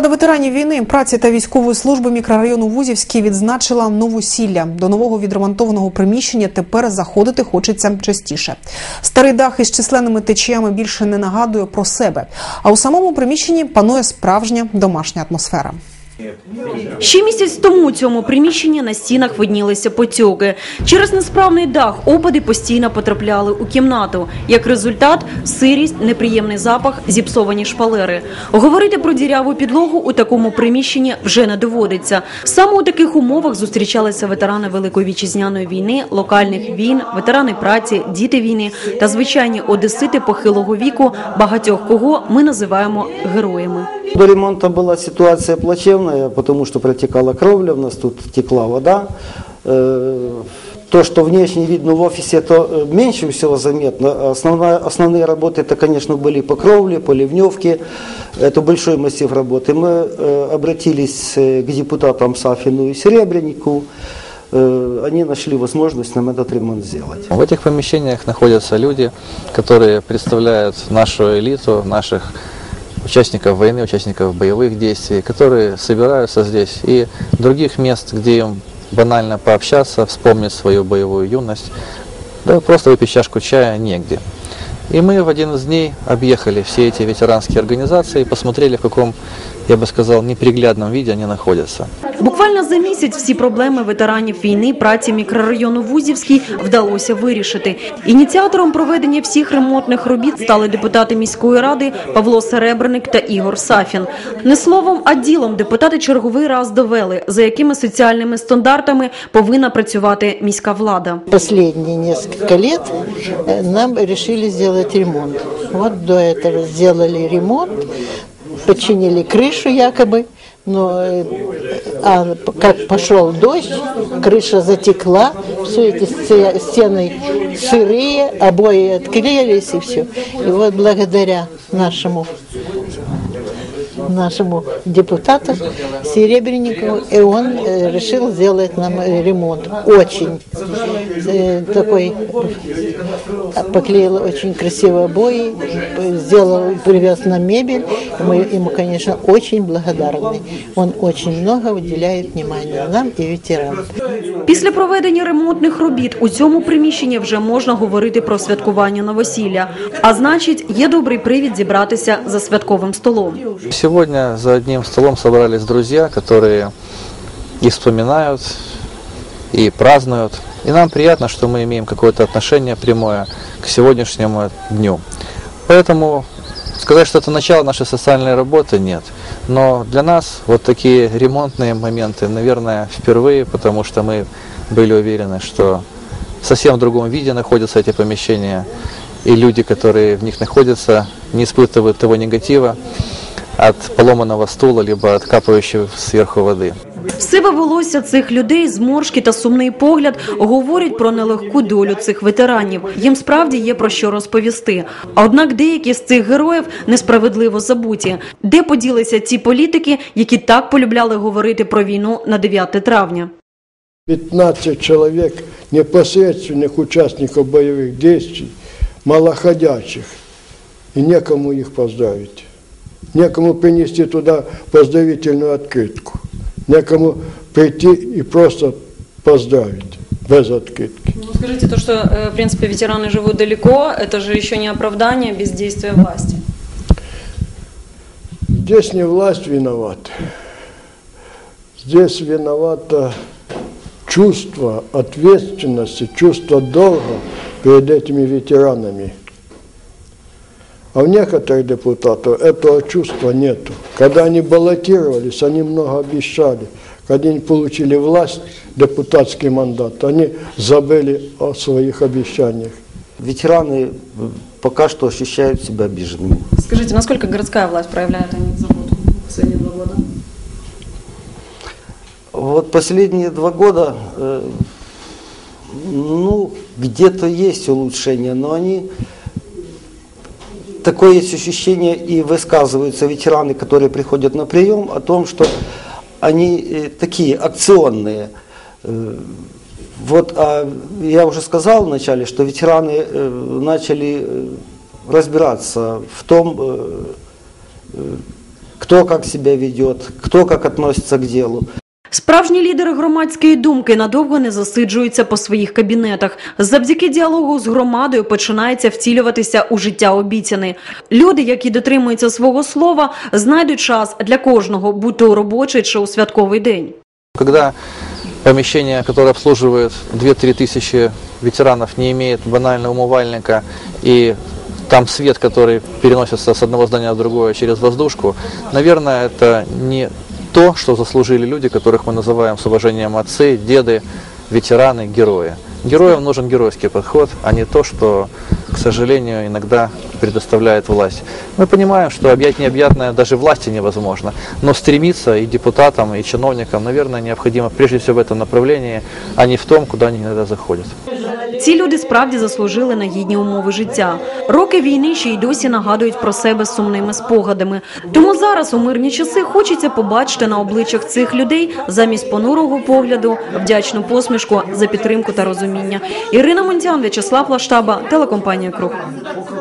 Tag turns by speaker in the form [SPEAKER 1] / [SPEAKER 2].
[SPEAKER 1] Рада ветеранів війни, праці та військової служби мікрорайону Вузівський відзначила новосілля. До нового відремонтованого приміщення тепер заходити хочеться частіше. Старий дах із численними течіями більше не нагадує про себе. А у самому приміщенні панує справжня домашня атмосфера.
[SPEAKER 2] Ще місяць тому у цьому приміщенні на стінах виднілися потьоки. Через несправний дах опади постійно потрапляли у кімнату. Як результат, сирість, неприємний запах, зіпсовані шпалери. Говорити про діряву підлогу у такому приміщенні вже не доводиться. Саме у таких умовах зустрічалися ветерани Великої вітчизняної війни, локальних війн, ветерани праці, діти війни та звичайні одесити похилого віку, багатьох кого ми називаємо героями.
[SPEAKER 3] До ремонта была ситуация плачевная, потому что протекала кровля, у нас тут текла вода. Э, То, что внешне видно в офисе, то э, меньше всего заметно. Основная, основные работы, это, конечно, были по кровле, по ливневке. Это большой массив работы. Мы э, обратились э, к депутатам Сафину и Серебреннику. Э, Они нашли возможность нам этот ремонт сделать.
[SPEAKER 4] В этих помещениях находятся люди, которые представляют нашу элиту, наших участников войны, участников боевых действий, которые собираются здесь и других мест, где им банально пообщаться, вспомнить свою боевую юность, да просто выпить чашку чая негде. И мы в один из дней объехали все эти ветеранские организации и посмотрели, в каком, я бы сказал, неприглядном виде они находятся.
[SPEAKER 2] Буквально за місяць всі проблеми ветеранів війни праці мікрорайону Вузівський вдалося вирішити. Ініціатором проведення всіх ремонтних робіт стали депутати міської ради Павло Серебренник та Ігор Сафін. Не словом, а ділом депутати черговий раз довели, за якими соціальними стандартами повинна працювати міська влада.
[SPEAKER 5] Последние несколько лет э, нам решили сделать ремонт. Вот до этого сделали ремонт, Починили крышу якобы, но э, а как пошел дождь, крыша затекла, все эти сте- стены сырые, обои отклеились и все. И вот благодаря нашему нашему депутату Серебренникову, и он э, решил сделать нам э, ремонт. Очень э, такой, э, поклеил очень красивые обои, э, сделал, привез нам мебель. И Мы ему, конечно, очень благодарны. Он очень много уделяет внимания нам и ветеранам.
[SPEAKER 2] Після проведення ремонтних робіт у цьому приміщенні вже можна говорити про святкування новосілля. А значить, є добрий привід зібратися за святковим столом.
[SPEAKER 4] Сегодня за одним столом собрались друзья, которые и вспоминают, и празднуют. И нам приятно, что мы имеем какое-то отношение прямое к сегодняшнему дню. Поэтому сказать, что это начало нашей социальной работы, нет. Но для нас вот такие ремонтные моменты, наверное, впервые, потому что мы были уверены, что в совсем другом виде находятся эти помещения, и люди, которые в них находятся, не испытывают того негатива от поломанного стула, либо от капающей сверху воды.
[SPEAKER 2] Сиве волосся цих людей, зморшки та сумний погляд говорять про нелегку долю цих ветеранів. Їм справді є про що розповісти. А однак деякі з цих героїв несправедливо забуті. Де поділися ті політики, які так полюбляли говорити про війну на 9 травня?
[SPEAKER 6] 15 человек непосредственных участников боевых действий, малоходячих, и некому их поздравить. Некому принести туда поздравительную открытку. Некому прийти и просто поздравить без открытки.
[SPEAKER 7] Ну, скажите, то, что, э, в принципе, ветераны живут далеко, это же еще не оправдание бездействия власти.
[SPEAKER 6] Здесь не власть виновата. Здесь виновато чувство ответственности, чувство долга перед этими ветеранами. А у некоторых депутатов этого чувства нету. Когда они баллотировались, они много обещали. Когда они получили власть, депутатский мандат, они забыли о своих обещаниях.
[SPEAKER 3] Ветераны э, пока что ощущают себя обиженными.
[SPEAKER 7] Скажите, насколько городская власть проявляет о них заботу в последние два года?
[SPEAKER 3] Вот последние два года, э, ну, где-то есть улучшения, но они такое есть ощущение и высказываются ветераны, которые приходят на прием, о том, что они э, такие акционные. Э, Вот, а я уже сказал вначале, что ветераны э, начали разбираться в том, кто как себя ведет, кто как относится к делу.
[SPEAKER 2] Справжні лідери громадської думки надовго не засиджуються по своїх кабінетах. Завдяки діалогу з громадою починається втілюватися у життя обіцяне. Люди, які дотримуються свого слова, знайдуть час для кожного, будь то у робочий чи у святковий день.
[SPEAKER 4] Когда помещение, которое обслуживает 2-3 тысячи ветеранов, не имеет банального умывальника и там свет, который переносится с одного здания в другое через воздушку, наверное, это не то, что заслужили люди, которых мы называем с уважением отцы, деды, ветераны, герои. Героям нужен геройский подход, а не то, что, к сожалению, иногда предоставляет власть. Мы понимаем, что объять необъятное даже власти невозможно, но стремиться и депутатам, и чиновникам, наверное, необходимо прежде всего в этом направлении, а не в том, куда они иногда заходят.
[SPEAKER 2] Ці люди справді заслужили на гідні умови життя. Роки війни ще й досі нагадують про себе сумними спогадами. Тому зараз у мирні часи хочеться побачити на обличчях цих людей замість понурого погляду вдячну посмішку за підтримку та розуміння. Ірина Монтян, В'ячеслав Лаштаба, телекомпанія いう黒川